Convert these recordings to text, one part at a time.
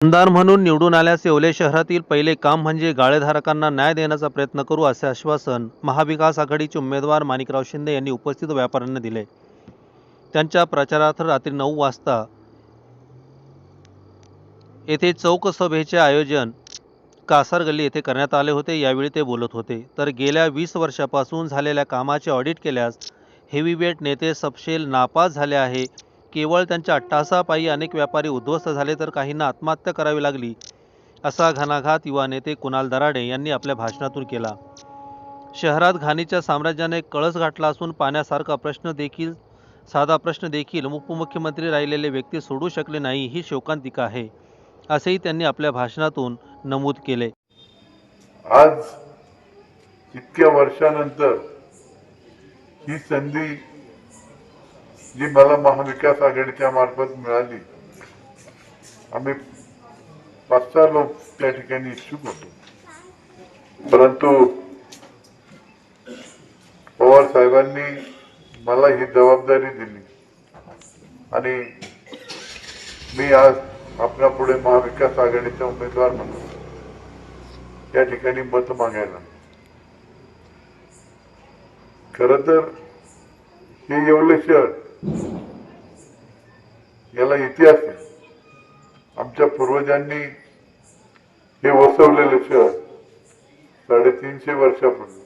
आमदार म्हणून निवडून आल्यास येवले शहरातील पहिले काम म्हणजे गाळेधारकांना न्याय देण्याचा प्रयत्न करू असे आश्वासन महाविकास आघाडीचे उमेदवार माणिकराव शिंदे यांनी उपस्थित व्यापाऱ्यांना दिले. त्यांच्या प्रचारार्थ रात्री नऊ वाजता येथे चौक सभेचे आयोजन कासार गल्ली येथे करण्यात आले होते. यावेळी ते बोलत होते. तर गेल्या वीस वर्षापासून झालेल्या कामाचे ऑडिट केल्यास हेवीवेट नेते सपशेल नापास झाले आहे. केवळ त्यांच्या अट्टासापायी अनेक व्यापारी उद्ध्वस्त झाले तर काहींना आत्महत्या करावी लागली असा घणाघात युवा नेते कुणाल दराडे यांनी आपल्या भाषणातून केला. शहरात घाणीच्या साम्राज्याने कळस गाठला असून पाण्यासारखा प्रश्न देखील साधा प्रश्न देखील उपमुख्यमंत्री राहिलेले व्यक्ती सोडू शकले नाही ही शोकांतिका आहे असेही त्यांनी आपल्या भाषणातून नमूद केले. आज इतक्या वर्षानंतर ही संधी जी मला महाविकास आघाडीच्या मार्फत मिळाली आम्ही पाच सहा लोक त्या ठिकाणी इच्छुक होतो. परंतु पवार साहेबांनी मला ही जबाबदारी दिली आणि मी आज आपल्या पुढे महाविकास आघाडीचा उमेदवार म्हणून या ठिकाणी मत मागायला. खर तर हे येवले शहर याला इतिहास आहे. आमच्या पूर्वजांनी हे वसवलेलं शहर साडेतीनशे वर्षापूर्वी.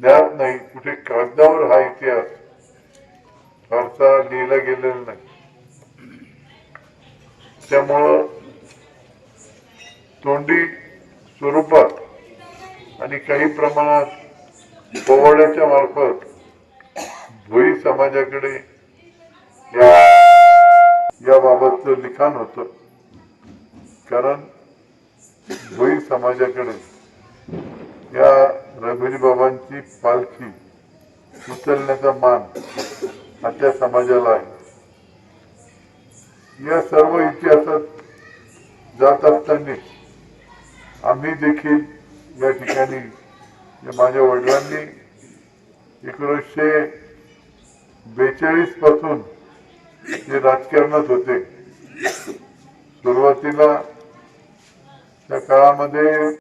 ज्ञात नाही कुठे कागदावर हा इतिहास. फारसा लिहिला गेलेला नाही. त्यामुळं तोंडी स्वरूपात आणि काही प्रमाणात पोवाड्याच्या मार्फत भोई समाजाकडे या याबाबतचं लिखाण होतं. कारण भोई समाजाकडे या रघुजी बाबांची पालखी उचलण्याचा मान आजच्या समाजाला आहे. या सर्व इतिहासात जात असताना आम्ही देखील या ठिकाणी माझ्या वडिलांनी एकोणीसशे बेचाळीसपासून जे राजकारणात होते. सुरुवातीला त्या काळामध्ये